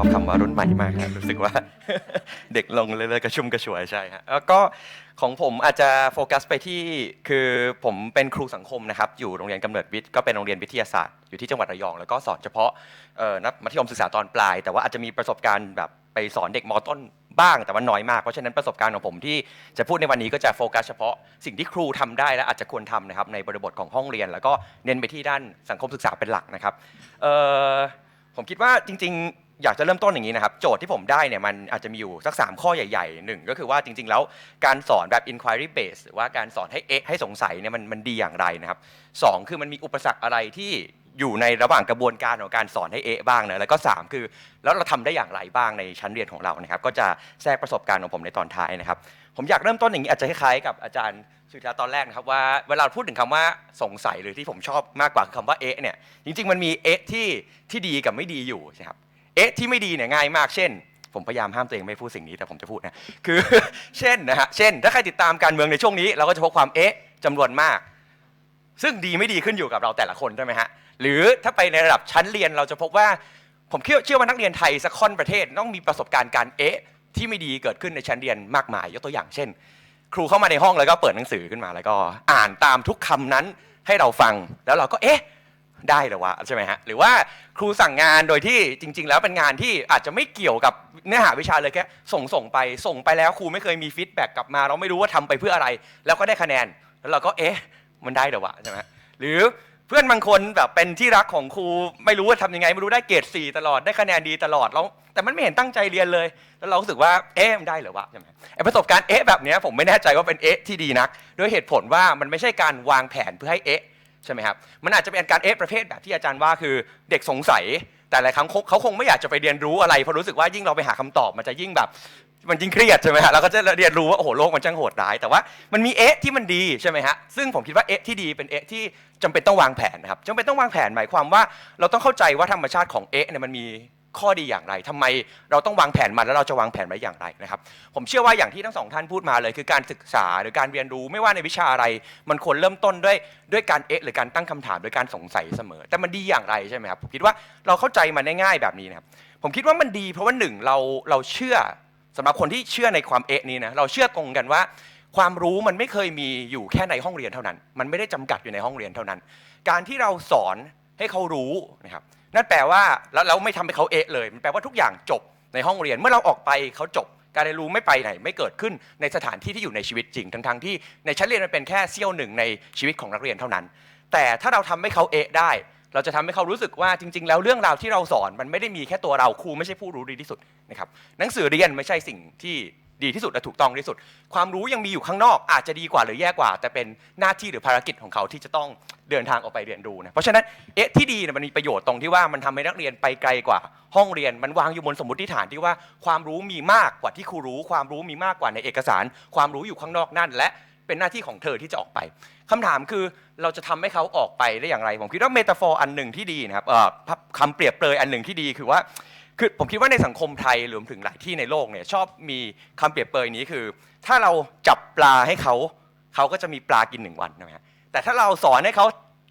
อบคำว่ารุ่นใหม่มากครับรู้สึกว่า เด็กลงเรื่อยๆกระชุ่มกระชวยใช่ฮะแล้วก็ของผมอาจจะโฟกัสไปที่คือผมเป็นครูสังคมนะครับอยู่โรงเรียนกำเนิดวิทย์ก็เป็นโรงเรียนวิทยาศาสตร์อยู่ที่จังหวัดระยอง แล้วก็สอนเฉพาะเอ่อนักมัธยมศึกษาตอนปลาย แต่ว่าอาจจะมีประสบการณ์แบบไปสอนเด็กมต้นบ้างแต่ว่าน้อยมากเพราะฉะนั้นประสบการณ์ของผมที่จะพูดในวันนี้ก็จะโฟกัสเฉพาะสิ่งที่ครูทำได้และอาจจะควรทำนะครับในบริบทของห้องเรียน แล้วก็เน้นไปที่ด้านสังคมศึกษาเป็นหลักนะครับเอ่อผมคิดว่าจริง ๆ อยากจะเริ่มต้นอย่างนี้นะครับ โจทย์ที่ผมได้เนี่ยมันอาจจะมีอยู่สัก 3 ข้อใหญ่ๆหนึ่งก็คือว่าจริง ๆ แล้วการสอนแบบ inquiry base หรือว่าการสอนให้เอ๊ะให้สงสัยเนี่ยมันมันดีอย่างไรนะครับสองคือมันมีอุปสรรคอะไรที่อยู่ในระหว่างกระบวนการของการสอนให้เอ๊ะบ้างนะแล้วก็สามคือแล้วเราทำได้อย่างไรบ้างในชั้นเรียนของเรานะครับ ก็จะแทรกประสบการณ์ของผมในตอนท้ายนะครับ ผมอยากเริ่มต้นอย่างนี้อาจจะคล้ายๆกับอาจารย์สุริยาตอนแรกนะครับว่าเวลาพูดถึงคำว่าสงสัยหรือที่ผมชอบมากกว่าคือคำว่าเอ๊ะเนี่ยจริง ๆ มันมีเอ๊ะที่ที่ดีกับไม่ดีอยู่ใช่ครับ เอ๊ะที่ไม่ดีเนี่ยง่ายมากเช่น ผมพยายามห้ามตัวเองไม่พูดสิ่งนี้แต่ผมจะพูดนะคือ เช่นนะฮะเช่น ถ้าใครติดตามการเมืองในช่วงนี้เราก็จะพบความเอ๊ะจำนวนมาก ซึ่งดีไม่ดีขึ้นอยู่กับเราแต่ละคนใช่ไหมฮะหรือถ้าไปในระดับชั้นเรียนเราจะพบว่าผมเชื่อเชื่อว่านักเรียนไทยสักค่อนประเทศต้องมีประสบการณ์การเอ๊ะที่ไม่ดีเกิดขึ้นในชั้นเรียนมากมาย ยกตัวอย่างเช่น ครูเข้ามาในห้องแล้วก็เปิดหนังสือขึ้นมาแล้วก็ อ่านตามทุกคำนั้นให้เราฟังแล้วเราก็เอ๊ะ ได้เหรอวะใช่ไหมฮะหรือว่าครูสั่งงานโดยที่จริง ๆ แล้วเป็นงานที่อาจจะไม่เกี่ยวกับเนื้อหาวิชาเลยแค่ส่งส่งไปส่งไปแล้วครูไม่เคยมีฟีดแบ็กกลับมา เราไม่รู้ว่าทำไปเพื่ออะไร แล้วก็ได้คะแนน แล้วเราก็เอ๊ะมันได้เหรอวะใช่ไหมหรือเพื่อนบางคนแบบเป็นที่รักของครูไม่รู้ว่าทำยังไงไม่รู้ได้เกรดสี่ตลอดได้คะแนนดีตลอดแล้วแต่มันไม่เห็นตั้งใจเรียนเลย แล้วเรารู้สึกว่าเอ๊ะมันได้เหรอวะใช่ไหมไอประสบการณ์เอ๊ะแบบนี้ผมไม่แน่ใจว่าเป็นเอ๊ะที่ดีนัก ด้วยเหตุผลว่ามันไม่ใช่การวางแผนเพื่อให้เอ๊ะ ใช่ไหมครับมันอาจจะเป็นการเอ๊ะประเภทแบบที่อาจารย์ว่าคือเด็กสงสัย แต่หลายครั้งเขาคงไม่อยากจะไปเรียนรู้อะไรเพราะรู้สึกว่ายิ่งเราไปหาคำตอบมันจะยิ่งแบบมันยิ่งเครียดใช่ไหมฮะเราก็จะเรียนรู้ว่าโอ้โหโลกมันช่างโหดร้าย แต่ว่ามันมีเอ๊ะที่มันดีใช่ไหมฮะซึ่งผมคิดว่าเอ๊ะที่ดีเป็นเอ๊ะที่จำเป็นต้องวางแผนนะครับจำเป็นต้องวางแผนหมายความว่า เราต้องเข้าใจว่าธรรมชาติของเอ๊ะเนี่ยมันมี ข้อดีอย่างไรทำไมเราต้องวางแผนมันแล้วเราจะวางแผนไว้อย่างไรนะครับ ผมเชื่อว่าอย่างที่ทั้งสองท่านพูดมาเลยคือการศึกษาหรือการเรียนรู้ไม่ว่าในวิชาอะไร มันควรเริ่มต้นด้วยด้วยการเอ๊ะหรือการตั้งคำถามโดยการสงสัยเสมอ แต่มันดีอย่างไรใช่ไหมครับผมคิดว่าเราเข้าใจมันง่ายๆแบบนี้นะครับผมคิดว่ามันดี เพราะว่าหนึ่งเราเราเชื่อสำหรับคนที่เชื่อในความเอะนี้นะเราเชื่อตรงกันว่าความรู้มันไม่เคยมีอยู่แค่ในห้องเรียนเท่านั้น มันไม่ได้จำกัดอยู่ในห้องเรียนเท่านั้น การที่เราสอนให้เขารู้นะครับ นั่นแปลว่าแล้วเราไม่ทำให้เขาเอะเลย มันแปลว่าทุกอย่างจบในห้องเรียนเมื่อเราออกไปเขาจบ การเรียนรู้ไม่ไปไหน ไม่เกิดขึ้นในสถานที่ที่อยู่ในชีวิตจริงทั้งๆที่ในชั้นเรียนมันเป็นแค่เสี้ยวหนึ่งในชีวิตของนักเรียนเท่านั้น แต่ถ้าเราทำให้เขาเอะได้ เราจะทำให้เขารู้สึกว่าจริง ๆ แล้วเรื่องราวที่เราสอนมันไม่ได้มีแค่ตัวเราครูไม่ใช่ผู้รู้ดีที่สุดนะครับหนังสือเรียนไม่ใช่สิ่งที่ ดีที่สุดและถูกต้องที่สุด ความรู้ยังมีอยู่ข้างนอกอาจจะดีกว่าหรือแย่กว่า แต่เป็นหน้าที่หรือภารกิจของเขาที่จะต้องเดินทางออกไปเรียนรู้นะเพราะฉะนั้นเอ๊ะที่ดีเนี่ยมันมีประโยชน์ตรงที่ว่ามันทำให้นักเรียนไปไกลกว่า ห้องเรียนมันวางอยู่บนสมมติฐานที่ว่าความรู้มีมากกว่าที่ครูรู้ ความรู้มีมากกว่าในเอกสาร ความรู้อยู่ข้างนอกนั่น และเป็นหน้าที่ของเธอที่จะออกไปคำถามคือเราจะทำให้เขาออกไปได้อย่างไรผมคิดว่าเมตาฟอร์อันหนึ่งที่ดีนะครับคำเปรียบเปรยอันหนึ่งที่ดีคือว่า คือผมคิดว่าในสังคมไทยรวมถึงหลายที่ในโลกเนี่ยชอบมีคำเปรียบเปรยนี้คือ ถ้าเราจับปลาให้เขาเขาก็จะมีปลากินหนึ่งวันนะฮะแต่ถ้าเราสอนให้เขา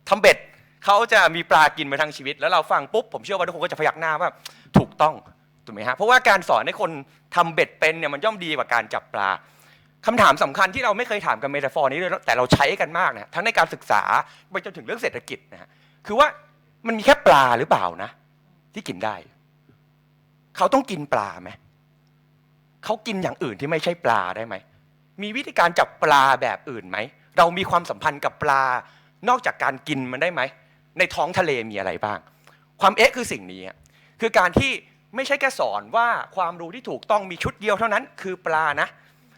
ทำเบ็ดเขาจะมีปลากินมาทั้งชีวิต แล้วเราฟังปุ๊บผมเชื่อว่าทุกคนก็จะพยักหน้าว่าถูกต้องถูกไหมฮะเพราะว่าการสอนให้คนทำเบ็ดเป็นเนี่ยมันย่อมดีกว่าการจับปลาคำถามสำคัญที่เราไม่เคยถามกันเมตาฟอร์นี้เลยแต่เราใช้กันมากนะทั้งในการศึกษาไปจนถึงเรื่องเศรษฐกิจนะฮะคือว่ามันมีแค่ปลาหรือเปล่านะ ที่กินได้ เขาต้องกินปลาไหมเขากินอย่างอื่นที่ไม่ใช่ปลาได้ไหม มีวิธีการจับปลาแบบอื่นไหม เรามีความสัมพันธ์กับปลา นอกจากการกินมันได้ไหม ในท้องทะเลมีอะไรบ้าง ความเอ๊ะคือสิ่งนี้ คือการที่ไม่ใช่แค่สอนว่าความรู้ที่ถูกต้องมีชุดเดียวเท่านั้น คือปลานะ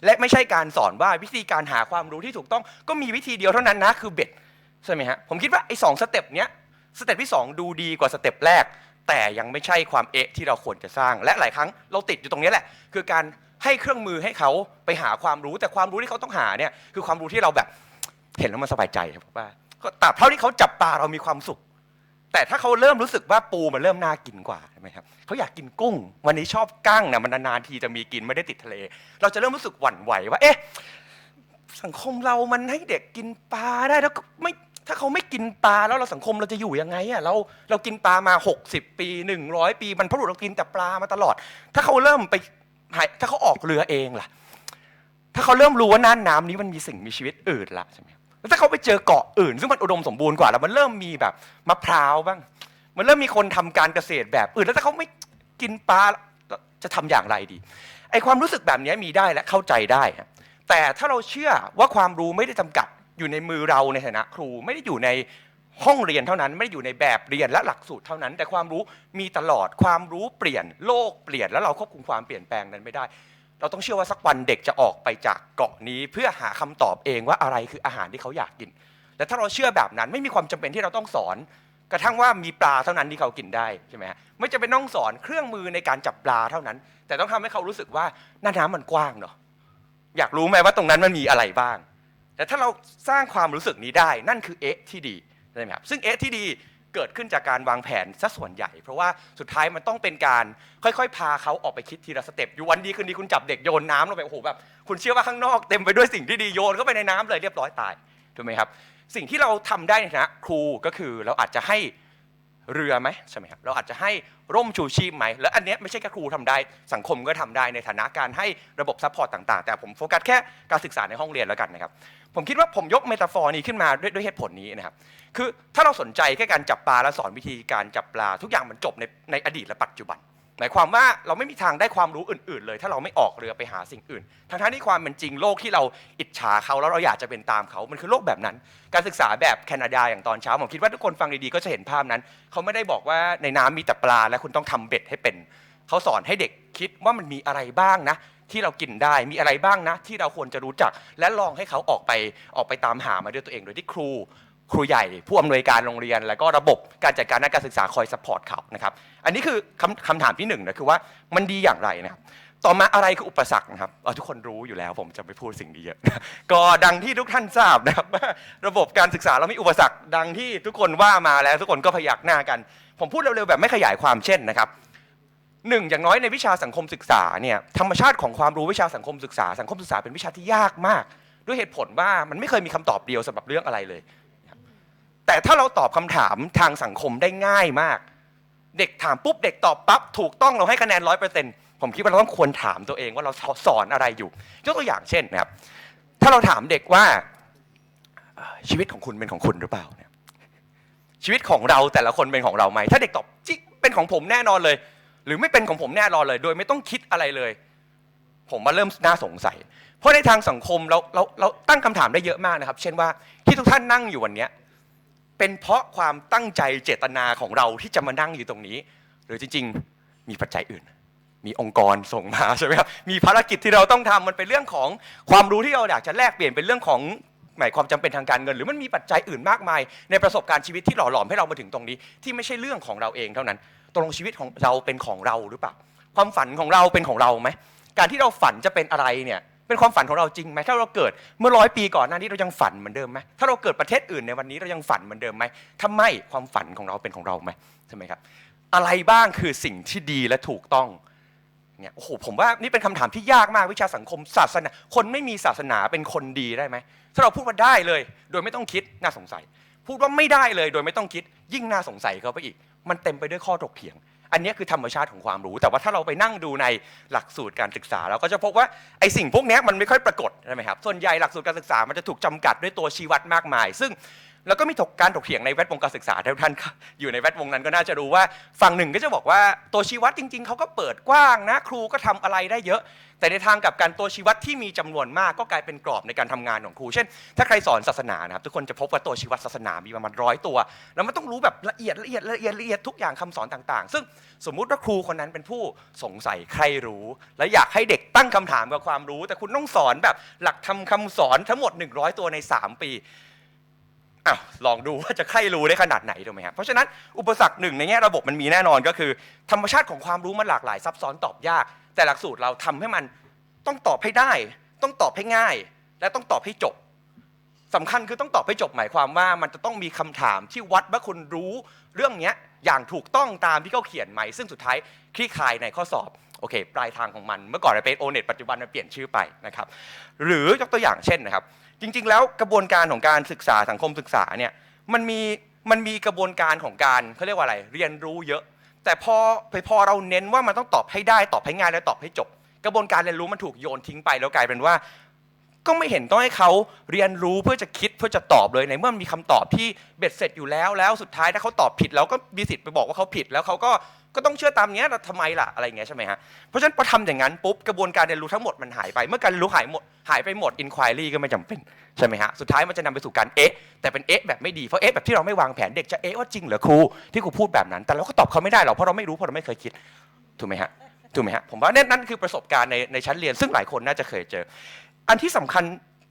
และไม่ใช่การสอนว่าวิธีการหาความรู้ที่ถูกต้อง ก็มีวิธีเดียวเท่านั้นนะ คือเบ็ดใช่ไหมฮะ ผมคิดว่าไอ้สองสเต็ปเนี้ย สเต็ปที่สองดูดีกว่าสเต็ปแรก แต่ยังไม่ใช่ความเอะที่เราควรจะสร้าง และหลายครั้งเราติดอยู่ตรงนี้แหละ คือการให้เครื่องมือให้เขาไปหาความรู้แต่ความรู้ที่เขาต้องหาเนี่ยคือความรู้ที่เราแบบเห็นแล้วมันสบายใจครับว่าก็ตราบเท่าที่เขาจับปลาเรามีความสุข แต่ถ้าเขาเริ่มรู้สึกว่าปูมันเริ่มน่ากินกว่าใช่ไหมครับเขาอยากกินกุ้ง วันนี้ชอบกั้งนะมันนานๆทีจะมีกินไม่ได้ติดทะเล เราจะเริ่มรู้สึกหวั่นไหวว่า เอ๊ะสังคมเรามันให้เด็กกินปลาได้แล้วก็ไม่ ถ้าเขาไม่กินปลาแล้วเราสังคมเราจะอยู่ยังไงอะเราเรากินปลามา 60 ปี 100 ปีมันพบุรุษเรากินแต่ปลามาตลอด ถ้าเขาเริ่มไปหายถ้าเขาออกเรือเองล่ะ ถ้าเขาเริ่มรู้ว่าน่านน้ำนี้มันมีสิ่งมีชีวิตอื่นละใช่ไหมแล้วถ้าเขาไปเจอเกาะอื่น ซึ่งมันอุดมสมบูรณ์กว่าแล้วมันเริ่มมีแบบมะพร้าวบ้าง มันเริ่มมีคนทำการเกษตรแบบอื่น แล้วถ้าเขาไม่กินปลาจะทำอย่างไรดีไอความรู้สึกแบบนี้มีได้และเข้าใจได้ แต่ถ้าเราเชื่อว่าความรู้ไม่ได้จำกัด อยู่ในมือเราในฐานะครูไม่ได้อยู่ในห้องเรียนเท่านั้นไม่ได้อยู่ในแบบเรียนและหลักสูตรเท่านั้น แต่ความรู้มีตลอดความรู้เปลี่ยนโลกเปลี่ยนแล้วเราควบคุมความเปลี่ยนแปลงนั้นไม่ได้ เราต้องเชื่อว่าสักวันเด็กจะออกไปจากเกาะนี้ เพื่อหาคำตอบเองว่าอะไรคืออาหารที่เขาอยากกินและถ้าเราเชื่อแบบนั้นไม่มีความจำเป็นที่เราต้องสอน กระทั่งว่ามีปลาเท่านั้นที่เขากินได้ใช่ไหมฮะไม่จำเป็นต้องสอนเครื่องมือในการจับปลาเท่านั้น แต่ต้องทำให้เขารู้สึกว่าหน้าน้ำมันกว้างเนาะอยากรู้ไหมว่าตรงนั้นมันมีอะไรบ้าง แต่ถ้าเราสร้างความรู้สึกนี้ได้นั่นคือเอ๊ะที่ดีใช่ไหมครับซึ่งเอ๊ะที่ดีเกิดขึ้นจากการวางแผนซะส่วนใหญ่ เพราะว่าสุดท้ายมันต้องเป็นการค่อยๆ พาเขาออกไปคิดทีละสเต็ปอยู่วันดีคืนดีคุณจับเด็กโยนน้ำลงไปโอ้โหแบบคุณเชื่อว่าข้างนอกเต็มไปด้วยสิ่งที่ดีโยนเข้าไปในน้ำเลยเรียบร้อยตายถูกไหมครับ สิ่งที่เราทำได้ในฐานะครูก็คือเราอาจจะให้ เรือไหมใช่ไหมครับเราอาจจะให้ร่มชูชีพไหมแล้วอันเนี้ยไม่ใช่แค่ครูทำได้ สังคมก็ทำได้ในฐานะการให้ระบบซัพพอร์ตต่าง ๆ แต่ผมโฟกัสแค่การศึกษาในห้องเรียนแล้วกันนะครับ ผมคิดว่าผมยกเมตาฟอร์นี้ขึ้นมาด้วยด้วยเหตุผลนี้นะครับ คือถ้าเราสนใจแค่การจับปลาและสอนวิธีการจับปลาทุกอย่างมันจบในในอดีตและปัจจุบัน หมายความว่าเราไม่มีทางได้ความรู้อื่น ๆ เลย ถ้าเราไม่ออกเรือไปหาสิ่งอื่น ทั้งๆที่ความเป็นจริงโลกที่เราอิจฉาเขาแล้วเราอยากจะเป็นตามเขา มันคือโลกแบบนั้น การศึกษาแบบแคนาดาอย่างตอนเช้าผมคิดว่าทุกคนฟังดีๆก็จะเห็นภาพนั้น เขาไม่ได้บอกว่าในน้ำมีแต่ปลาและคุณต้องทำเบ็ดให้เป็น เขาสอนให้เด็กคิดว่ามันมีอะไรบ้างนะ ที่เรากินได้มีอะไรบ้างนะ ที่เราควรจะรู้จัก และลองให้เขาออกไปออกไปตามหามาด้วยตัวเองโดยที่ครู ครูใหญ่ผู้อำนวยการโรงเรียน แล้วก็ระบบการจัดการด้านการศึกษาคอยสปอร์ตเขานะครับอันนี้คือคำคำถามที่หนึ่งนะคือว่ามันดีอย่างไรนะครับต่อมาอะไรคืออุปสรรคนะครับเออทุกคนรู้อยู่แล้วผมจะไม่พูดสิ่งนี้เยอะก็ดังที่ทุกท่านทราบนะครับว่าระบบการศึกษาเรามีอุปสรรคดังที่ทุกคนว่ามาแล้วทุกคนก็พยักหน้ากัน ผมพูดเร็วๆแบบไม่ขยายความเช่นนะครับหนึ่งอย่างน้อยในวิชาสังคมศึกษาเนี่ยธรรมชาติของความรู้วิชาสังคมศึกษา สังคมศึกษาเป็นวิชาที่ยากมาก ด้วยเหตุผลว่ามันไม่เคยมีคำตอบเดียวสำหรับเรื่องอะไรเลย แต่ถ้าเราตอบคำถามทางสังคมได้ง่ายมาก เด็กถามปุ๊บเด็กตอบปั๊บถูกต้องเราให้คะแนนร้อยเปอร์เซ็นต์ผมคิดว่าเราต้องควรถามตัวเองว่าเราสอนอะไรอยู่ยกตัวอย่างเช่นนะครับ ถ้าเราถามเด็กว่าชีวิตของคุณเป็นของคุณหรือเปล่าเนี่ยชีวิตของเราแต่ละคนเป็นของเราไหมถ้าเด็กตอบจิเป็นของผมแน่นอนเลย หรือไม่เป็นของผมแน่นอนเลย โดยไม่ต้องคิดอะไรเลย ผมว่าเริ่มน่าสงสัย เพราะในทางสังคมเราเราเราตั้งคำถามได้เยอะมากนะครับ เช่นว่าที่ทุกท่านนั่งอยู่วันนี้ เป็นเพราะความตั้งใจเจตนาของเราที่จะมานั่งอยู่ตรงนี้ หรือจริง ๆ มีปัจจัยอื่น มีองค์กรส่งมาใช่ไหมครับมีภารกิจที่เราต้องทำมันเป็นเรื่องของความรู้ที่เราอยากจะแลกเปลี่ยนเป็นเรื่องของหมายความจำเป็นทางการเงิน หรือมันมีปัจจัยอื่นมากมาย ในประสบการณ์ชีวิตที่หล่อหลอมให้เรามาถึงตรงนี้ ที่ไม่ใช่เรื่องของเราเองเท่านั้นตกลงชีวิตของเราเป็นของเราหรือเปล่าความฝันของเราเป็นของเราไหมการที่เราฝันจะเป็นอะไรเนี่ย เป็นความฝันของเราจริงไหมถ้าเราเกิดเมื่อร้อยปีก่อนหน้านี้เรายังฝันเหมือนเดิมไหมถ้าเราเกิดประเทศอื่นในวันนี้เรายังฝันเหมือนเดิมไหมถ้าไม่ความฝันของเราเป็นของเราไหมใช่ไหมครับอะไรบ้างคือสิ่งที่ดีและถูกต้องเนี่ยโอ้โหผมว่านี่เป็นคำถามที่ยากมากวิชาสังคมศาสนา คนไม่มีศาสนาเป็นคนดีได้ไหมถ้าเราพูดว่าได้เลย โดยไม่ต้องคิดน่าสงสัย พูดว่าไม่ได้เลย โดยไม่ต้องคิดยิ่งน่าสงสัยเข้าไปอีก มันเต็มไปด้วยข้อถกเถียง อันนี้คือธรรมชาติของความรู้ แต่ว่าถ้าเราไปนั่งดูในหลักสูตรการศึกษา เราก็จะพบว่าไอสิ่งพวกนี้มันไม่ค่อยปรากฏใช่ไหมครับส่วนใหญ่หลักสูตรการศึกษามันจะถูกจำกัดด้วยตัวชี้วัดมากมาย ซึ่ง แล้วก็มีถกการถกเถียงในแวดวงการศึกษาท่านอยู่ในแวดวงนั้นก็น่าจะรู้ว่าฝั่งหนึ่งก็จะบอกว่าตัวชี้วัดจริง ๆเขาก็เปิดกว้างนะครูก็ทำอะไรได้เยอะ แต่ในทางกับการตัวชี้วัดที่มีจำนวนมากก็กลายเป็นกรอบในการทำงานของครู เช่น ถ้าใครสอนศาสนานะครับทุกคนจะพบว่าตัวชี้วัดศาสนามีประมาณร้อยตัว แล้วมันต้องรู้แบบละเอียดละเอียดละเอียดละเอียดทุกอย่างคำสอนต่าง ๆ ซึ่งสมมุติว่าครูคนนั้นเป็นผู้สงสัยใครรู้ และอยากให้เด็กตั้งคำถามกับความรู้ แต่คุณต้องสอนแบบหลักทำคำสอนทั้งหมด 100 ตัวใน 3 ปี อ้าวลองดูว่าจะใครรู้ได้ขนาดไหนถูกไหมครับเพราะฉะนั้นอุปสรรคหนึ่งในแง่ระบบมันมีแน่นอนก็คือ ธรรมชาติของความรู้มันหลากหลายซับซ้อนตอบยาก แต่หลักสูตรเราทำให้มันต้องตอบให้ได้ ต้องตอบให้ง่าย และต้องตอบให้จบสำคัญคือต้องตอบให้จบหมายความว่ามันจะต้องมีคำถามที่วัดว่าคุณรู้เรื่องนี้อย่างถูกต้องตามที่เขาเขียนไหม ซึ่งสุดท้ายคลี่คลายในข้อสอบโอเคปลายทางของมันเมื่อก่อนเป็นโอเน็ตปัจจุบันมันเปลี่ยนชื่อไปนะครับหรือยกตัวอย่างเช่นนะครับ จริง ๆ แล้วกระบวนการของการศึกษาสังคมศึกษาเนี่ยมันมีมันมีกระบวนการของการเขาเรียกว่าอะไร เรียนรู้เยอะ แต่พอพอเราเน้นว่ามันต้องตอบให้ได้ตอบให้ง่ายและตอบให้จบ กระบวนการเรียนรู้มันถูกโยนทิ้งไปแล้วกลายเป็นว่า ก็ไม่เห็นต้องให้เขาเรียนรู้เพื่อจะคิดเพื่อจะตอบเลยในเมื่อมันมีคำตอบที่เบ็ดเสร็จอยู่แล้วแล้วสุดท้ายถ้าเขาตอบผิดเราก็มีสิทธิ์ไปบอกว่าเขาผิดแล้วเขาก็ ก็ต้องเชื่อตามเนี้ยเราทำไมล่ะอะไรอย่างเงี้ยใช่ไหมฮะเพราะฉะนั้นพอทำอย่างนั้นปุ๊บกระบวนการเรียนรู้ทั้งหมดมันหายไป เมื่อการเรียนรู้หายหมดหายไปหมด inquiry ก็ไม่จำเป็นใช่ไหมฮะสุดท้ายมันจะนำไปสู่การเอ๊ะแต่เป็นเอ๊ะแบบไม่ดีเพราะเอ๊ะแบบที่เราไม่วางแผนเด็กจะเอ๊ะว่าจริงเหรอครูที่ครูพูดแบบนั้น แต่เราก็ตอบเขาไม่ได้หรอกเพราะเราไม่รู้เพราะเราไม่เคยคิดถูกไหมฮะถูกไหมฮะผมว่านั่นนั่นคือประสบการณ์ในในชั้นเรียนซึ่งหลายคนน่าจะเคยเจอ อันที่สำคัญ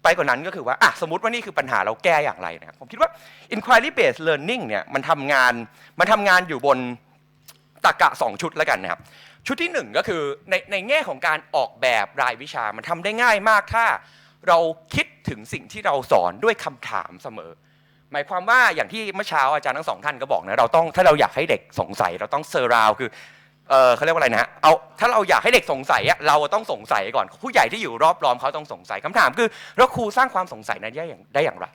ไปกว่านั้นก็คือว่าอะสมมติว่านี่คือปัญหาเราแก้อย่างไรนะครับผมคิดว่า inquiry based learning เนี่ยมันทำงานมันทำงานอยู่บน ตรกะ 2 ชุดแล้วกันนะครับ ชุดที่ 1 ก็คือในในแง่ของการออกแบบรายวิชามันทำได้ง่ายมากถ้า เราคิดถึงสิ่งที่เราสอนด้วยคำถามเสมอ หมายความว่าอย่างที่เมื่อเช้าอาจารย์ทั้งสองท่านก็บอกนะเราต้องถ้าเราอยากให้เด็กสงสัย เราต้องเซอร์ราวคือเออเขาเรียกว่าอะไรนะเอาถ้าเราอยากให้เด็กสงสัยอะเราต้องสงสัยก่อน ผู้ใหญ่ที่อยู่รอบล้อมเขาต้องสงสัยคำถามคือแล้วครูสร้างความสงสัยนั้นได้อย่างได้อย่างไร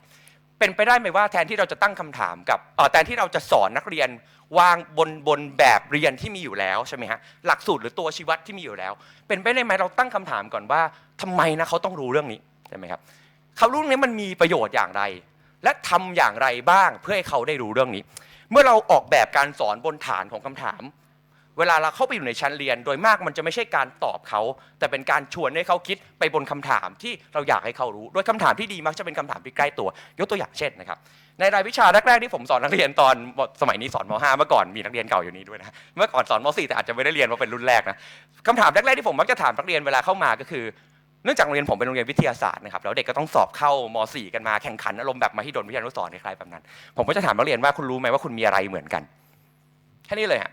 เป็นไปได้ไหมว่าแทนที่เราจะตั้งคำถามกับแทนที่เราจะสอนนักเรียนวางบนบนแบบเรียนที่มีอยู่แล้วใช่ไหมฮะหลักสูตรหรือตัวชีวัดที่มีอยู่แล้ว เป็นไปได้ไหมเราตั้งคำถามก่อนว่าทำไมนะเขาต้องรู้เรื่องนี้ใช่ไหมครับเขารู้เรื่องนี้มันมีประโยชน์อย่างไร และทำอย่างไรบ้างเพื่อให้เขาได้รู้เรื่องนี้ เมื่อเราออกแบบการสอนบนฐานของคำถาม เวลาเราเข้าไปอยู่ในชั้นเรียน โดยมากมันจะไม่ใช่การตอบเขา แต่เป็นการชวนให้เขาคิดไปบนคำถามที่เราอยากให้เขารู้ โดยคำถามที่ดีมักจะเป็นคำถามที่ใกล้ตัว ยกตัวอย่างเช่นนะครับ ในรายวิชาแรกๆที่ผมสอนนักเรียนตอนสมัยนี้สอนม .5 เมื่อก่อนมีนักเรียนเก่าอยู่นี้ด้วยนะ เมื่อก่อนสอนม .4 แต่อาจจะไม่ได้เรียนว่าเป็นรุ่นแรกนะคำถามแรกๆที่ผมมักจะถามนักเรียนเวลาเข้ามาก็คือเนื่องจากโรงเรียนผมเป็นโรงเรียนวิทยาศาสตร์นะครับแล้วเด็กก็ต้องสอบเข้าม .4 กันมาแข่งขันอารมณ์แบบมหิดลวิทยานุสรณ์คล้ายแบบนั้น ผมก็จะถามนักเรียนว่าคุณรู้ไหมว่าคุณมีอะไรเหมือนกันแค่นี้เลยฮะ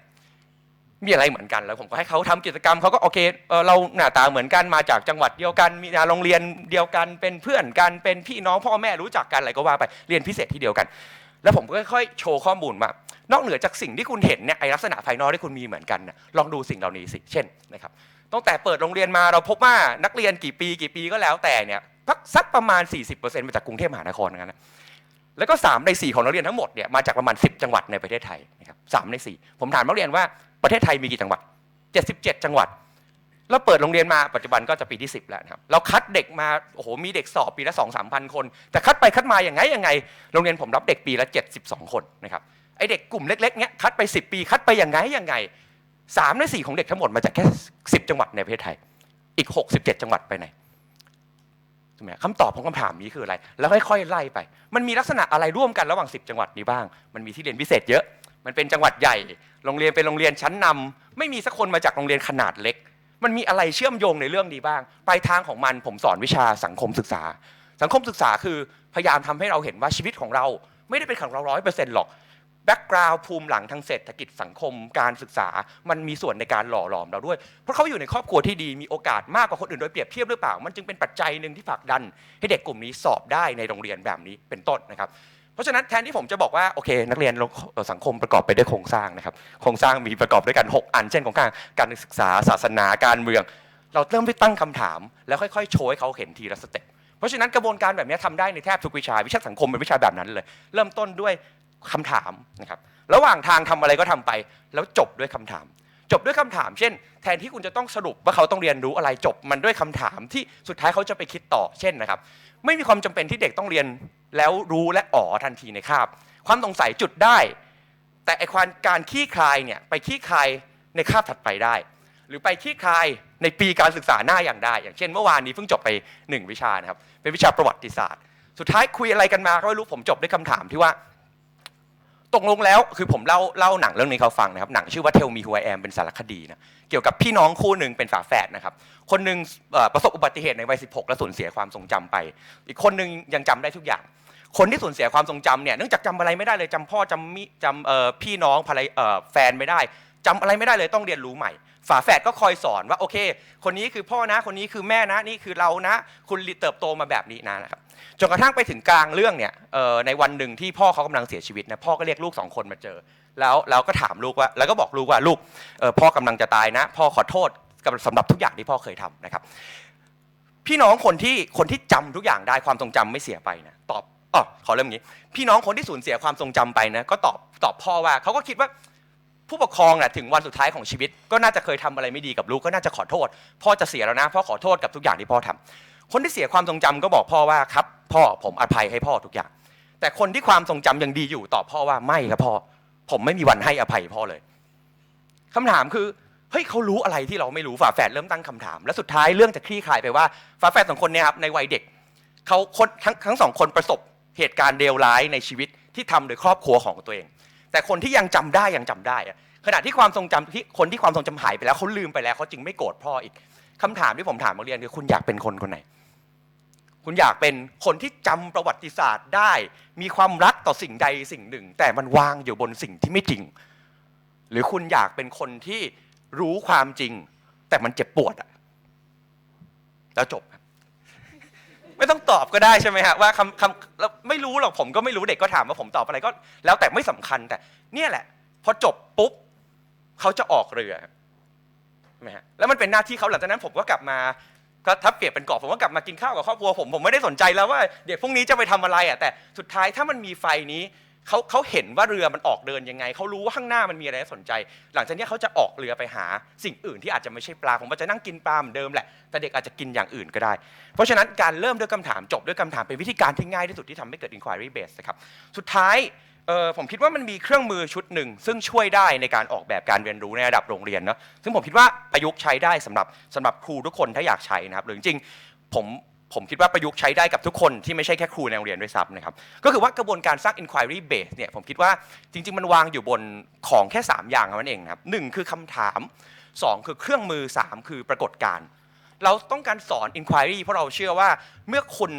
มีอะไรเหมือนกัน แล้วผมก็ให้เขาทำกิจกรรมเขาก็โอเคเเราหน้าตาเหมือนกันมาจากจังหวัดเดียวกันมีโรงเรียนเดียวกันเป็นเพื่อนกันเป็นพี่น้องพ่อแม่รู้จักกันอะไรก็ว่าไปเรียนพิเศษที่เดียวกัน แล้วผมก็ค่อยๆโชว์ข้อมูลมานอกเหนือจากสิ่งที่คุณเห็นเนี่ยไอลักษณะภายนอกที่คุณมีเหมือนกันลองดูสิ่งเหล่านี้สิเช่นนะครับตั้งแต่เปิดโรงเรียนมาเราพบว่านักเรียนกี่ปีกี่ปีก็แล้วแต่เนี่ยพักสักประมาณ 40%มาจากกรุงเทพมหานครนะครับแล้วก็ 3 ใน 4 ของนักเรียนทั้งหมดเนี่ยมาจากประมาณ 10 จังหวัดในประเทศไทยนะครับสใน 4 ผมถามนักเรียนว่า ประเทศไทยมีกี่จังหวัด 77 จังหวัด แล้วเปิดโรงเรียนมาปัจจุบันก็จะปีที่ 10 แล้วนะครับ เราคัดเด็กมา โอ้โห มีเด็กสอบปีละ2 3พันคน แต่คัดไปคัดมาอย่างไงยังไง โรงเรียนผมรับเด็กปีละ 72 คนนะครับ ไอเด็กกลุ่มเล็กๆเนี้ยคัดไป 10 ปี คัดไปอย่างไงยังไง3ใน4ของเด็กทั้งหมดมาจากแค่ 10 จังหวัดในประเทศไทย อีก 67 จังหวัดไปไหนถูกไหมคำตอบของคำถามนี้คืออะไร แล้วค่อยๆไล่ไป มันมีลักษณะอะไรร่วมกันระหว่าง 10 จังหวัดนี้บ้าง มันมีที่เรียนพิเศษเยอะ มันเป็นจังหวัดใหญ่ โรงเรียนเป็นโรงเรียนชั้นนำไม่มีสักคนมาจากโรงเรียนขนาดเล็ก มันมีอะไรเชื่อมโยงในเรื่องนี้บ้าง ปลายทางของมันผมสอนวิชาสังคมศึกษา สังคมศึกษาคือพยายามทำให้เราเห็นว่าชีวิตของเราไม่ได้เป็นของเราร้อยเปอร์เซ็นต์หรอกแบ็กกราวด์ภูมิหลังทางเศรษฐกิจสังคมการศึกษา มันมีส่วนในการหล่อหลอมเราด้วย เพราะเขาอยู่ในครอบครัวที่ดีมีโอกาสมากกว่าคนอื่นโดยเปรียบเทียบหรือเปล่า มันจึงเป็นปัจจัยหนึ่งที่ผลักดัน ให้เด็กกลุ่มนี้สอบได้ในโรงเรียนแบบนี้เป็นต้นนะครับ ราะฉะนั้นแทนที่ผมจะบอกว่าโอเค นักเรียนสังคมประกอบไปด้วยโครงสร้างนะครับโครงสร้างมีประกอบด้วยกัน 6 อันเช่นของการการศึกษาศาสนาการเมือง เราเริ่มไปตั้งคำถาม แล้วค่อยๆโชว์ให้เขาเห็นทีละสเต็ปเพราะฉะนั้นกระบวนการแบบนี้ทำได้ในแทบทุกวิชาวิชาสังคมเป็นวิชาแบบนั้นเลย เริ่มต้นด้วยคำถามนะครับระหว่างทางทำอะไรก็ทำไป แล้วจบด้วยคำถาม จบด้วยคำถาม เช่น แทนที่คุณจะต้องสรุปว่าเขาต้องเรียนรู้อะไรจบมันด้วยคำถามที่สุดท้ายเขาจะไปคิดต่อเช่นนะครับ ไม่มีความจำเป็นที่เด็กต้องเรียนแล้วรู้และอ๋อทันทีในคาบ ความสงสัยจุดได้ แต่ไอความการขี้คลายเนี่ยไปขี้คลายในคาบถัดไปได้ หรือไปขี้คลายในปีการศึกษาหน้าอย่างได้ อย่างเช่นเมื่อวานนี้เพิ่งจบไปหนึ่งวิชานะครับเป็นวิชาประวัติศาสตร์ สุดท้ายคุยอะไรกันมาก็ไม่รู้ผมจบด้วยคำถามที่ว่า ตกลงแล้วคือผมเล่าเล่าหนังเรื่องนี้เขาฟังนะครับหนังชื่อว่าเทลมีฮัวแอมเป็นสารคดีนะเกี่ยวกับพี่น้องคู่หนึ่งเป็นฝาแฝดนะครับคนหนึ่งประสบอุบัติเหตุในวัย 16 และสูญเสียความทรงจำไป อีกคนหนึ่งยังจำได้ทุกอย่าง คนที่สูญเสียความทรงจำเนี่ยเนื่องจากจำอะไรไม่ได้เลยจำพ่อจำมิจำพี่น้องภรรยาแฟนไม่ได้จำอะไรไม่ได้เลยต้องเรียนรู้ใหม่ ฝาแฝดก็คอยสอนว่าโอเค คนนี้คือพ่อนะคนนี้คือแม่นะนี่คือเรานะ คุณเติบโตมาแบบนี้นะนะครับจนกระทั่งไปถึงกลางเรื่องเนี่ยในวันหนึ่งที่พ่อเขากำลังเสียชีวิตนะพ่อก็เรียกลูกสองคนมาเจอ แล้วแล้วก็ถามลูกว่า แล้วก็บอกลูกว่าลูกพ่อกำลังจะตายนะ พ่อขอโทษสำหรับทุกอย่างที่พ่อเคยทำนะครับ พี่น้องคนที่คนที่จำทุกอย่างได้ความทรงจำไม่เสียไปนะตอบอ๋อขอเริ่มอย่างนี้ พี่น้องคนที่สูญเสียความทรงจำไปนะก็ตอบตอบพ่อว่าเขาก็คิดว่า ผู้ปกครองน่ะถึงวันสุดท้ายของชีวิต ก็น่าจะเคยทำอะไรไม่ดีกับลูกก็น่าจะขอโทษ พ่อจะเสียแล้วนะพ่อขอโทษกับทุกอย่างที่พ่อทำคนที่เสียความทรงจำก็บอกพ่อว่าครับ พ่อผมอภัยให้พ่อทุกอย่าง แต่คนที่ความทรงจำยังดีอยู่ตอบพ่อว่าไม่ครับพ่อผมไม่มีวันให้อภัยพ่อเลยคำถามคือเฮ้ยเขารู้อะไรที่เราไม่รู้ฝาแฝดเริ่มตั้งคำถาม และสุดท้ายเรื่องจะคลี่คลายไปว่าฝาแฝดสองคนเนี่ยครับในวัยเด็กเขาคนทั้งทั้งสองคนประสบเหตุการณ์เลวร้ายในชีวิตที่ทำโดยครอบครัวของตัวเอง แต่คนที่ยังจำได้ยังจำได้อะขณะที่ความทรงจำที่คนที่ความทรงจำหายไปแล้วเขาลืมไปแล้วเขาจึงไม่โกรธพ่ออีกคำถามที่ผมถามนักเรียนคือคุณอยากเป็นคนคนไหน คุณอยากเป็นคนที่จำประวัติศาสตร์ได้ มีความรักต่อสิ่งใดสิ่งหนึ่ง แต่มันวางอยู่บนสิ่งที่ไม่จริง หรือคุณอยากเป็นคนที่รู้ความจริง แต่มันเจ็บปวดอะแล้วจบครับ ไม่ต้องตอบก็ได้ใช่ไหมฮะว่าคำคำแล้วไม่รู้หรอกผมก็ไม่รู้เด็กก็ถามว่าผมตอบอะไรก็ แล้วแต่ไม่สำคัญแต่ เนี่ยแหละ พอจบปุ๊บเขาจะออกเรือใช่ไหมฮะแล้วมันเป็นหน้าที่เขาหลังจากนั้นผมก็กลับมาก็ทับเปียบเป็นกรอบผมก็กลับมากินข้าวกับครอบครัวผมผมไม่ได้สนใจแล้วว่าเด็กพวกนี้จะไปทำอะไรอะแต่สุดท้ายถ้ามันมีไฟนี้ เขาเขาเห็นว่าเรือมันออกเดินยังไง เขารู้ว่าข้างหน้ามันมีอะไรน่าสนใจ หลังจากนี้เขาจะออกเรือไปหาสิ่งอื่นที่อาจจะไม่ใช่ปลา ผมก็จะนั่งกินปลาเหมือนเดิมแหละ แต่เด็กอาจจะกินอย่างอื่นก็ได้ เพราะฉะนั้นการเริ่มด้วยคำถามจบด้วยคำถามเป็นวิธีการที่ง่ายที่สุดที่ทำให้เกิด inquiry base นะครับ สุดท้ายผมคิดว่ามันมีเครื่องมือชุดหนึ่ง ซึ่งช่วยได้ในการออกแบบการเรียนรู้ในระดับโรงเรียนเนาะซึ่งผมคิดว่าประยุกต์ใช้ได้สำหรับสำหรับครูทุกคนถ้าอยากใช้นะครับหรือจริงผม ผมคิดว่าประยุกต์ใช้ได้กับทุกคนที่ไม่ใช่แค่ครูในโรงเรียนด้วยซ้ำนะครับ ก็คือว่ากระบวนการสร้าง inquiry base เนี่ยผมคิดว่าจริง ๆ มันวางอยู่บนของแค่ 3 อย่างนั้นเองนะครับหนึ่งคือคำถาม 2 คือเครื่องมือ 3 คือปรากฏการณ์เราต้องการสอน inquiry เพราะเราเชื่อว่าเมื่อคุณ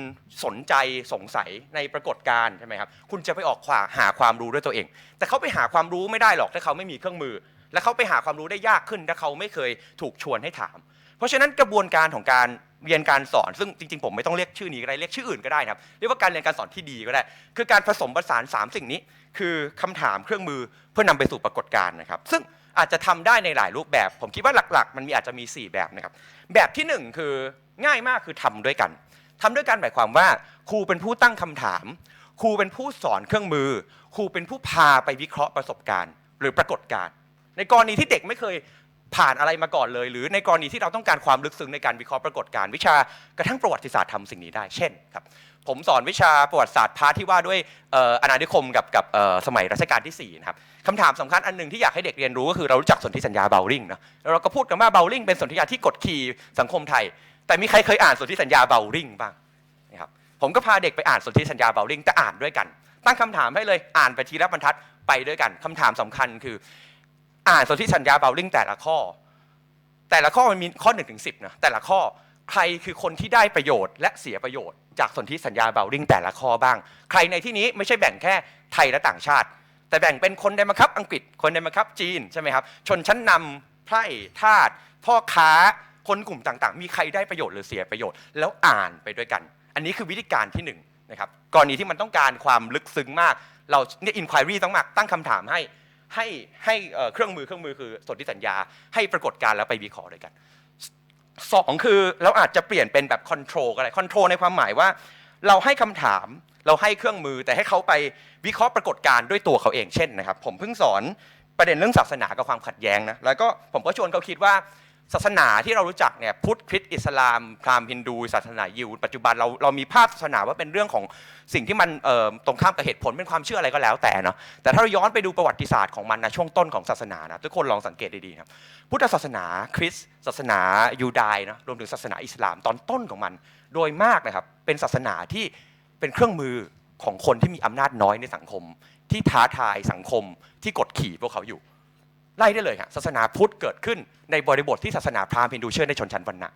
สนใจสงสัยในปรากฏการณ์ใช่ไหมครับคุณจะไปออกขวาหาความรู้ด้วยตัวเอง แต่เขาไปหาความรู้ไม่ได้หรอกถ้าเขาไม่มีเครื่องมือ และเขาไปหาความรู้ได้ยากขึ้นถ้าเขาไม่เคยถูกชวนให้ถาม เพราะฉะนั้นกระบวนการของการเรียนการสอน ซึ่งจริงๆ ผมไม่ต้องเรียกชื่อนี้ก็ได้เรียกชื่ออื่นก็ได้นะครับเรียกว่าการเรียนการสอนที่ดีก็ได้ คือการผสมผสานสามสิ่งนี้ คือคำถามเครื่องมือเพื่อนำไปสู่ปรากฏการณ์นะครับ ซึ่งอาจจะทำได้ในหลายรูปแบบ ผมคิดว่าหลักๆ มันมีอาจจะมี 4 แบบนะครับ แบบที่หนึ่งคือง่ายมากคือทำด้วยกันทำด้วยกันหมายความว่า ครูเป็นผู้ตั้งคำถาม ครูเป็นผู้สอนเครื่องมือ ครูเป็นผู้พาไปวิเคราะห์ประสบการณ์ หรือปรากฏการณ์ในกรณีที่เด็กไม่เคย ผ่านอะไรมาก่อนเลย หรือในกรณีที่เราต้องการความลึกซึ้งในการวิเคราะห์ปรากฏการณ์วิชากระทั่งประวัติศาสตร์ทำสิ่งนี้ได้ เช่นครับผมสอนวิชาประวัติศาสตร์พาร์ทที่ว่าด้วยอาณานิคมกับกับสมัยรัชกาลที่4นะครับคำถามสำคัญอันหนึ่งที่อยากให้เด็กเรียนรู้ก็คือเรารู้จักสนธิสัญญาเบลลิงนะแล้วเราก็พูดกันว่าเบลลิงเป็นสนธิสัญญาที่กดขี่สังคมไทย แต่มีใครเคยอ่านสนธิสัญญาเบลลิงบ้างนะครับผมก็พาเด็กไปอ่านสนธิสัญญาเบลลิงแต่อ่านด้วยกัน ตั้งคำถามให้เลยอ่านไปทีละบรรทัดไปด้วยกันคำถามสำคัญคือ อ่านสนธิสัญญาเบลลิงแต่ละข้อ แต่ละข้อมันมีข้อ1นถึงสินะแต่ละข้อใครคือคนที่ได้ประโยชน์และเสียประโยชน์จากสนธิสัญญาเบลลิงแต่ละข้อบ้าง ใครในที่นี้ไม่ใช่แบ่งแค่ไทยและต่างชาติ แต่แบ่งเป็นคนในบังคับอังกฤษคนในบังคับจีนใช่ไหมครับชนชั้นนำไพร่ทาสพ่อค้าคนกลุ่มต่างๆ มีใครได้ประโยชน์หรือเสียประโยชน์ แล้วอ่านไปด้วยกัน อันนี้คือวิธีการที่หนึ่งนะครับกรณีที่มันต้องการความลึกซึ้งมาก เราเนี่ยอินควายรีต้องมาตั้งคำถามให้ ให้ให้เครื่องมือเครื่องมือคือสนธิสัญญา ให้ปรากฏการแล้วไปวิเคราะห์ด้วยกันสองคือเราอาจจะเปลี่ยนเป็นแบบคอนโทรลก็ได้คอนโทรลในความหมายว่า เราให้คำถามเราให้เครื่องมือแต่ให้เขาไปวิเคราะห์ปรากฏการ์ด้วยตัวเขาเองเช่นนะครับ ผมเพิ่งสอนประเด็นเรื่องศาสนากับความขัดแย้งนะแล้วก็ผมก็ชวนเขาคิดว่า ศาสนาที่เรารู้จักเนี่ยพุทธคริสต์อิสลามพราหมณ์ฮินดูศาสนายิวปัจจุบันเราเรามีภาพศาสนาว่าเป็นเรื่องของสิ่งที่มันเอ่อตรงข้ามกับเหตุผลเป็นความเชื่ออะไรก็แล้วแต่เนาะแต่ถ้าเราย้อนไปดูประวัติศาสตร์ของมันนะช่วงต้นของศาสนานะทุกคนลองสังเกตดีๆครับพุทธศาสนาคริสต์ศาสนายูดายนะรวมถึงศาสนาอิสลามตอนต้นของมัน โดยมากนะครับเป็นศาสนาที่เป็นเครื่องมือของคนที่มีอำนาจน้อยในสังคม ที่ท้าทายสังคมที่กดขี่พวกเขาอยู่ ไล่ได้เลยฮะศาสนาพุทธเกิดขึ้นในบริบทที่ศาสนาพราหมณ์ฮินดูเชื่อในชนชั้นวรรณะ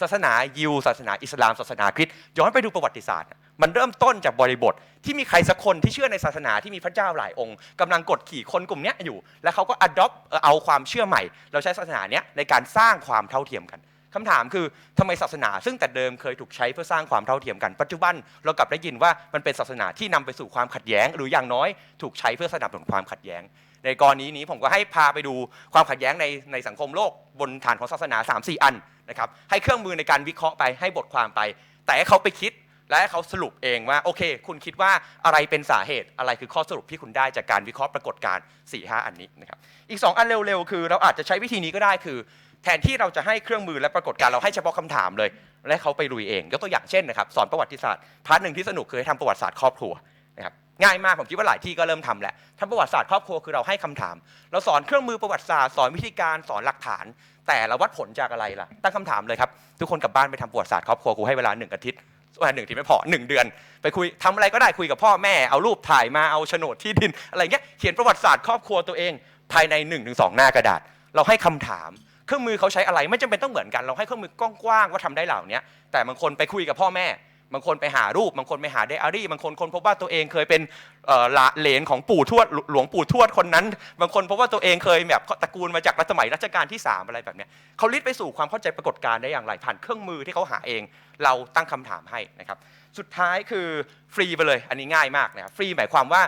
ศาสนายิวศาสนาอิสลามศาสนาคริสต์ย้อนไปดูประวัติศาสตร์ มันเริ่มต้นจากบริบทที่มีใครสักคนที่เชื่อในศาสนาที่มีพระเจ้าหลายองค์กำลังกดขี่คนกลุ่มนี้อยู่ แล้วเขาก็ adopt เอ่อเอาความเชื่อใหม่ เราใช้ศาสนาเนี้ยในการสร้างความเท่าเทียมกันคำถามคือทำไมศาสนา ซึ่งแต่เดิมเคยถูกใช้เพื่อสร้างความเท่าเทียมกันปัจจุบันเรากลับได้ยินว่ามันเป็นศาสนาที่นำไปสู่ความขัดแย้ง หรืออย่างน้อยถูกใช้เพื่อสนับสนุนความขัดแย้ง ในกรณีนี้ผมก็ให้พาไปดูความขัดแย้งในในสังคมโลกบนฐานของศาสนา 3 4 อันนะครับให้เครื่องมือในการวิเคราะห์ไปให้บทความไป แต่ให้เขาไปคิดและให้เขาสรุปเองว่าโอเค คุณคิดว่าอะไรเป็นสาเหตุอะไรคือข้อสรุปที่คุณได้จากการวิเคราะห์ปรากฏการณ์4 5อันนี้นะครับอีก 2 อันเร็วๆ คือเราอาจจะใช้วิธีนี้ก็ได้คือ แทนที่เราจะให้เครื่องมือและปรากฏการณ์เราให้เฉพาะคำถามเลย และเขาไปลุยเองยกตัวอย่างเช่นนะครับสอนประวัติศาสตร์พาร์ทหนึ่งที่สนุกคือให้ทำประวัติศาสตร์ครอบครัว นะครับง่ายมากผมคิดว่าหลายที่ก็เริ่มทำแล้วทำประวัติศาสตร์ครอบครัวคือเราให้คำถาม เราสอนเครื่องมือประวัติศาสตร์สอนวิธีการสอนหลักฐาน แต่เราวัดผลจากอะไรล่ะตั้งคำถามเลยครับทุกคนกลับบ้านไปทำประวัติศาสตร์ครอบครัวครูให้เวลาหนึ่งอาทิตย์วันหนึ่งที่ไม่พอหนึ่งเดือน ไปคุยทำอะไรก็ได้คุยกับพ่อแม่เอารูปถ่ายมาเอาโฉนดที่ดิน อะไรเงี้ยเขียนประวัติศาสตร์ครอบครัวตัวเอง ภายใน1นถึงสหน้ากระดาษ เราให้คำถาม เครื่องมือเขาใช้อะไรไม่จำเป็นต้องเหมือนกัน เราให้เครื่องมือกว้างๆว่าทำได้เหล่านี้แต่บางคนไปคุยกับพ่อแม่ บางคนไปหารูป บางคนไปหาไดอารี่ บางคนคนพบว่าตัวเองเคยเป็นเหลาเหลนของปู่ทวดหลวงปู่ทวดคนนั้น บางคนพบว่าตัวเองเคยแบบตระกูลมาจากรัชสมัยรัชกาลที่ 3 อะไรแบบเนี้ยเขาลิดไปสู่ความเข้าใจปรากฏการณ์ได้อย่างไรผ่านเครื่องมือที่เขาหาเอง เราตั้งคำถามให้นะครับ สุดท้ายคือฟรีไปเลย อันนี้ง่ายมากนะครับฟรีหมายความว่า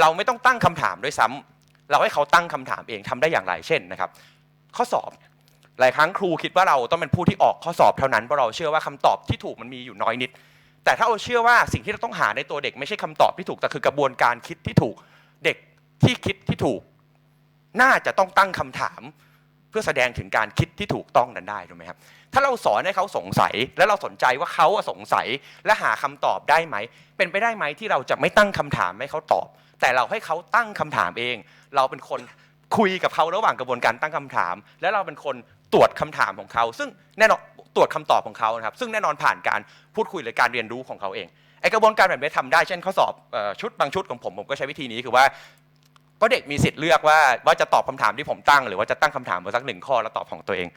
เราไม่ต้องตั้งคำถามด้วยซ้ำเราให้เขาตั้งคำถามเองทำได้อย่างไรเช่นนะครับ ข้อสอบหลายครั้งครูคิดว่าเราต้องเป็นผู้ที่ออกข้อสอบเท่านั้นเพราะเราเชื่อว่าคำตอบที่ถูกมันมีอยู่น้อยนิด แต่ถ้าเราเชื่อว่าสิ่งที่เราต้องหาในตัวเด็กไม่ใช่คำตอบที่ถูกแต่คือกระบวนการคิดที่ถูกเด็กที่คิดที่ถูก น่าจะต้องตั้งคำถาม เพื่อแสดงถึงการคิดที่ถูกต้องนั้นได้ถูกไหมครับ ถ้าเราสอนให้เขาสงสัยและเราสนใจว่าเขาสงสัยและหาคำตอบได้ไหม เป็นไปได้ไหมที่เราจะไม่ตั้งคำถามให้เขาตอบ แต่เราให้เขาตั้งคำถามเอง เราเป็นคนคุยกับเขาระหว่างกระบวนการตั้งคำถาม และเราเป็นคน ตรวจคำถามของเขา ซึ่งแน่นอนตรวจคำตอบของเขานะครับ ซึ่งแน่นอนผ่านการพูดคุยหรือการเรียนรู้ของเขาเองไอกระบวนการแบบนี้ทำได้เช่นข้อสอบออชุดบางชุดของผมผมก็ใช้วิธีนี้คือว่าเพราะเด็กมีสิทธิ์เลือกว่าว่าจะตอบคำถามที่ผมตั้ง หรือว่าจะตั้งคำถามมาสักหนึ่งข้อแล้วตอบของตัวเอง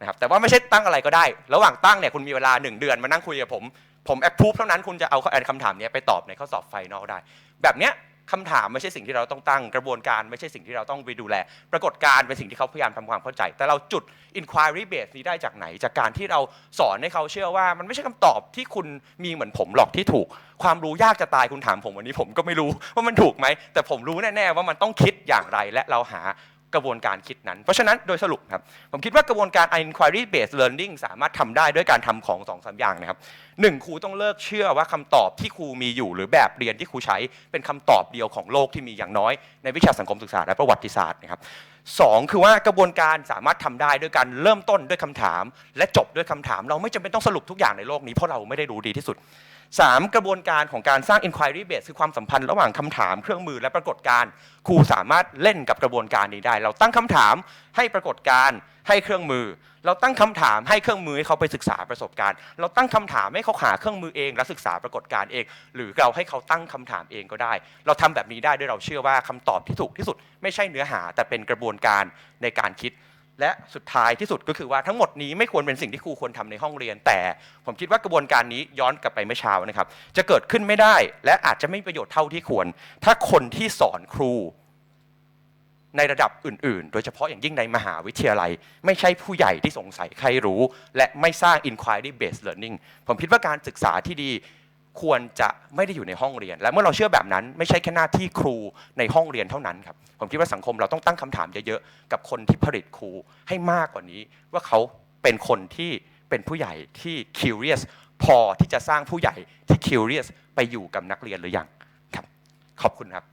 นะครับแต่ว่าไม่ใช่ตั้งอะไรก็ได้ ระหว่างตั้งเนี่ยคุณมีเวลาหนึ่งเดือนมานั่งคุยกับผม ผมแอปพูฟเท่านั้นคุณจะเอาคำถามนี้ไปตอบในข้อสอบไฟนอลได้ แบบเนี้ย คำถามไม่ใช่สิ่งที่เราต้องตั้งกระบวนการไม่ใช่สิ่งที่เราต้องไปดูแล ปรากฏการณ์เป็นสิ่งที่เขาพยายามทำความเข้าใจ แต่เราจุด inquiry base นี้ได้จากไหน จากการที่เราสอนให้เขาเชื่อว่ามันไม่ใช่คำตอบที่คุณมีเหมือนผมหรอกที่ถูก ความรู้ยากจะตายคุณถามผมวันนี้ผมก็ไม่รู้ว่ามันถูกไหมแต่ผมรู้แน่ๆว่ามันต้องคิดอย่างไรและเราหา กระบวนการคิดนั้น เพราะฉะนั้นโดยสรุปครับ ผมคิดว่ากระบวนการ inquiry based learning สามารถทำได้ด้วยการทำของสองสามอย่างนะครับหนึ่งครูต้องเลิกเชื่อว่าคำตอบที่ครูมีอยู่ หรือแบบเรียนที่ครูใช้เป็นคำตอบเดียวของโลกที่มีอย่างน้อยในวิชาสังคมศึกษาและประวัติศาสตร์นะครับสองคือว่ากระบวนการสามารถทำได้ด้วยการเริ่มต้นด้วยคำถาม และจบด้วยคำถาม เราไม่จำเป็นต้องสรุปทุกอย่างในโลกนี้เพราะเราไม่ได้รู้ดีที่สุด สามกระบวนการของการสร้าง inquiry base คือความสัมพันธ์ระหว่างคำถามเครื่องมือและปรากฏการ์ครูสามารถเล่นกับกระบวนการนี้ได้ เราตั้งคำถามให้ปรากฏการ์ให้เครื่องมือ เราตั้งคำถามให้เครื่องมือให้เขาไปศึกษาประสบการณ์ เราตั้งคำถามให้เขาหาเครื่องมือเอง และศึกษาปรากฏการ์เอง หรือเราให้เขาตั้งคำถามเองก็ได้ เราทำแบบนี้ได้ด้วยเราเชื่อว่าคำตอบที่ถูกที่สุด ไม่ใช่เนื้อหาแต่เป็นกระบวนการในการคิด และสุดท้ายที่สุดก็คือว่าทั้งหมดนี้ไม่ควรเป็นสิ่งที่ครูควรทำในห้องเรียน แต่ผมคิดว่ากระบวนการนี้ย้อนกลับไปเมื่อเช้านะครับ จะเกิดขึ้นไม่ได้ และอาจจะไม่ประโยชน์เท่าที่ควร ถ้าคนที่สอนครู ในระดับอื่น ๆ โดยเฉพาะอย่างยิ่งในมหาวิทยาลัย ไม่ใช่ผู้ใหญ่ที่สงสัยใครรู้ และไม่สร้าง inquiry based learning ผมคิดว่าการศึกษาที่ดี ควรจะไม่ได้อยู่ในห้องเรียน และเมื่อเราเชื่อแบบนั้นไม่ใช่แค่หน้าที่ครูในห้องเรียนเท่านั้นครับผมคิดว่าสังคมเราต้องตั้งคำถามเยอะๆกับคนที่ผลิตครูให้มากกว่านี้ ว่าเขาเป็นคนที่เป็นผู้ใหญ่ที่ curious พอที่จะสร้างผู้ใหญ่ที่ curious ไปอยู่กับนักเรียนหรือยังครับ ขอบคุณครับ